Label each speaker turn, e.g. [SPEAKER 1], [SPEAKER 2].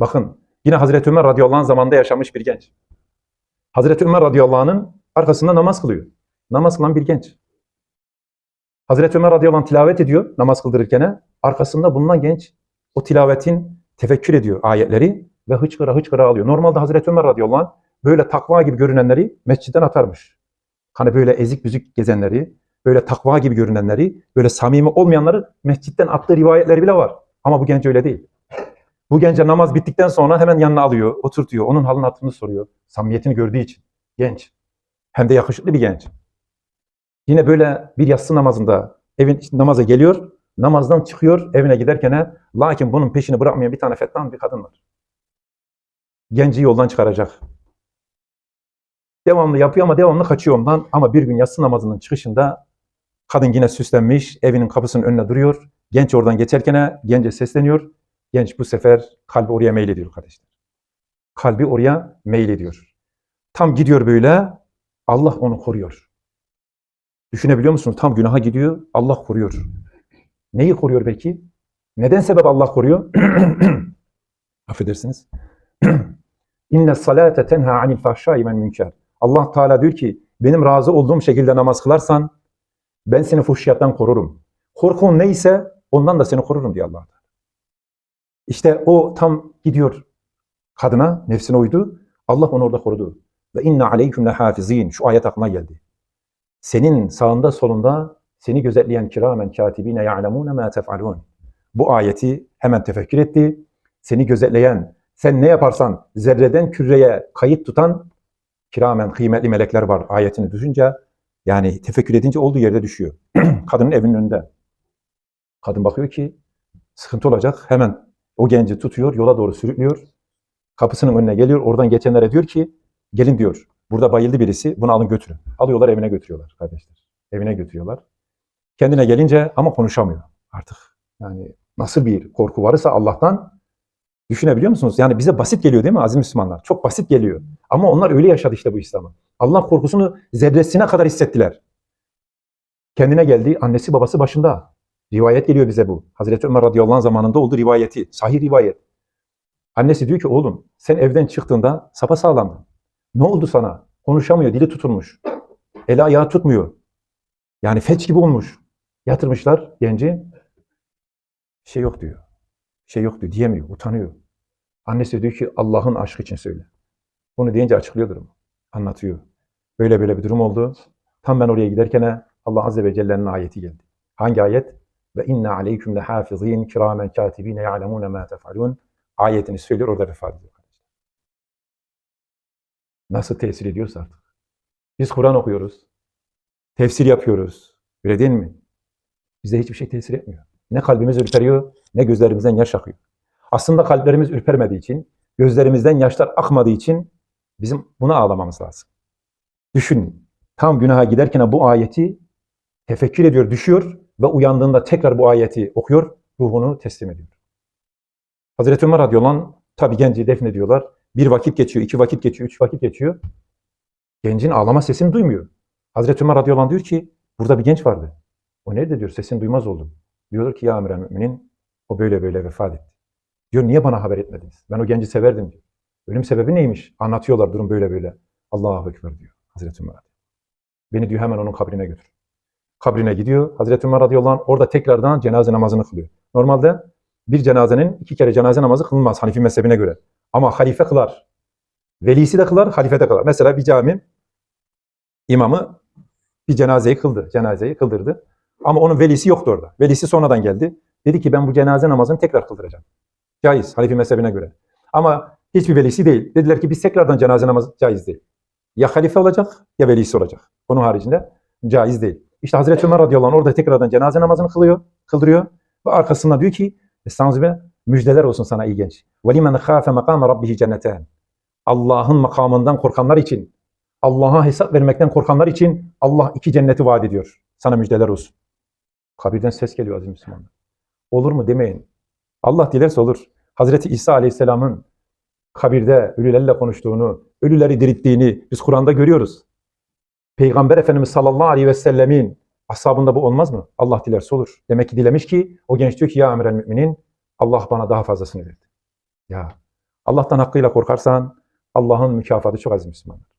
[SPEAKER 1] Bakın yine Hazreti Ömer radıyallahu anh zamanında yaşamış bir genç. Hazreti Ömer radıyallahu anh'ın arkasında namaz kılıyor. Namaz kılan bir genç. Hazreti Ömer radıyallahu anh tilavet ediyor namaz kıldırırken. Arkasında bulunan genç o tilavetin tefekkür ediyor ayetleri ve hıçkıra hıçkıra alıyor. Normalde Hazreti Ömer radıyallahu anh böyle takva gibi görünenleri mescitten atarmış. Hani böyle ezik büzük gezenleri, böyle takva gibi görünenleri, böyle samimi olmayanları mescitten attığı rivayetleri bile var. Ama bu genç öyle değil. Bu gence namaz bittikten sonra hemen yanına alıyor, oturtuyor. Onun halini hatırını soruyor. Samimiyetini gördüğü için. Genç. Hem de yakışıklı bir genç. Yine böyle bir yatsı namazında evin namaza geliyor. Namazdan çıkıyor evine giderken lakin bunun peşini bırakmayan bir tane fettan bir kadın var. Genci yoldan çıkaracak. Devamlı yapıyor ama devamlı kaçıyor ondan. Ama bir gün yatsı namazının çıkışında kadın yine süslenmiş, evinin kapısının önüne duruyor. Genç oradan geçerken gence sesleniyor. Genç bu sefer kalbi oraya meylediyor kardeşler. Kalbi oraya meylediyor. Tam gidiyor böyle, Allah onu koruyor. Düşünebiliyor musunuz? Tam günaha gidiyor, Allah koruyor. Neyi koruyor peki? Neden sebep Allah koruyor? Affedersiniz. İnne salate tenha anil fahşai vel münker. Allah Teala diyor ki benim razı olduğum şekilde namaz kılarsan ben seni fuhşiyattan korurum. Korkun neyse ondan da seni korurum diyor Allah. İşte o tam gidiyor kadına, nefsine uydu. Allah onu orada korudu. Ve inne aleyküm lehafizin. Şu ayet aklına geldi. Senin sağında solunda seni gözetleyen kiramen katibine ya'lemune ma tef'alun. Bu ayeti hemen tefekkür etti. Seni gözetleyen, sen ne yaparsan zerreden küreye kayıt tutan kiramen kıymetli melekler var ayetini düşünce yani tefekkür edince olduğu yerde düşüyor. Kadının evinin önünde. Kadın bakıyor ki sıkıntı olacak. Hemen o genci tutuyor, yola doğru sürüklüyor. Kapısının önüne geliyor. Oradan geçenlere diyor ki gelin diyor. Burada bayıldı birisi. Bunu alın götürün. Alıyorlar evine götürüyorlar kardeşler. Evine götürüyorlar. Kendine gelince ama konuşamıyor artık. Yani nasıl bir korku varsa Allah'tan düşünebiliyor musunuz? Yani bize basit geliyor değil mi aziz Müslümanlar? Çok basit geliyor. Ama onlar öyle yaşadı işte bu İslam'ı. Allah korkusunu zerresine kadar hissettiler. Kendine geldi. Annesi babası başında. Rivayet geliyor bize bu. Hazreti Ömer radıyallahu anh zamanında oldu rivayeti. Sahih rivayet. Annesi diyor ki oğlum sen evden çıktığında sapasağlamdın. Ne oldu sana? Konuşamıyor, dili tutulmuş. Eli ayağı tutmuyor. Yani feç gibi olmuş. Yatırmışlar genci. Şey yok diyor. Şey yok diyor. Diyemiyor. Utanıyor. Annesi diyor ki Allah'ın aşkı için söyle. Bunu deyince açıklıyor durumu. Anlatıyor. Böyle böyle bir durum oldu. Tam ben oraya giderken Allah Azze ve Celle'nin ayeti geldi. Hangi ayet? Ve inna aleyküm lehafizin kiramen katibine ya'lemune ma tef'alun. Ayetini söylüyor orada vefat ediyor. Nasıl tesir ediyorsa artık. Biz Kur'an okuyoruz. Tefsir yapıyoruz. Öyle değil mi? Bize hiçbir şey tesir etmiyor. Ne kalbimiz ürperiyor, ne gözlerimizden yaş akıyor. Aslında kalplerimiz ürpermediği için, gözlerimizden yaşlar akmadığı için bizim buna ağlamamız lazım. Düşünün. Tam günaha giderken bu ayeti tefekkür ediyor, düşüyor ve uyandığında tekrar bu ayeti okuyor, ruhunu teslim ediyor. Hazreti Ömer radıyallahu anh, tabi genci defnediyorlar. Bir vakit geçiyor, iki vakit geçiyor, üç vakit geçiyor. Gencin ağlama sesini duymuyor. Hazreti Ömer radıyallahu anh diyor ki, burada bir genç vardı. O nerede diyor, sesini duymaz oldum. Diyorlar ki ya emre müminin, o böyle böyle vefat etti. Diyor niye bana haber etmediniz? Ben o genci severdim diyor. Ölüm sebebi neymiş? Anlatıyorlar durum böyle böyle. Allahu Ekber diyor Hazreti Ömer. Beni diyor hemen onun kabrine götür. Kabrine gidiyor. Hazreti Ömer radıyallahu anh orada tekrardan cenaze namazını kılıyor. Normalde bir cenazenin iki kere cenaze namazı kılınmaz Hanifi mezhebine göre. Ama halife kılar. Velisi de kılar, halife de kılar. Mesela bir cami imamı bir cenazeyi kıldı. Cenazeyi kıldırdı. Ama onun velisi yoktu orada. Velisi sonradan geldi. Dedi ki ben bu cenaze namazını tekrar kıldıracağım. Caiz Hanifi mezhebine göre. Ama hiçbir velisi değil. Dediler ki biz tekrardan cenaze namazı caiz değil. Ya halife olacak ya velisi olacak. Onun haricinde caiz değil. İşte Hazreti Ömer radıyallahu anh orada tekrardan cenaze namazını kılıyor, kıldırıyor. Ve arkasında diyor ki Estağfirullah müjdeler olsun sana iyi genç. وَلِمَنْ خَافَ مَقَامَ رَبِّهِ cenneten. Allah'ın makamından korkanlar için, Allah'a hesap vermekten korkanlar için Allah iki cenneti vaat ediyor. Sana müjdeler olsun. Kabirden ses geliyor aziz Müslümanlar. Olur mu demeyin. Allah dilerse olur. Hazreti İsa Aleyhisselam'ın kabirde ölülerle konuştuğunu, ölüleri dirilttiğini biz Kur'an'da görüyoruz. Peygamber Efendimiz sallallahu aleyhi ve sellemin ashabında bu olmaz mı? Allah dilerse olur. Demek ki dilemiş ki o genç diyor ki ya emrel müminin Allah bana daha fazlasını verdi. Ya Allah'tan hakkıyla korkarsan Allah'ın mükafatı çok aziz Müslümanlar.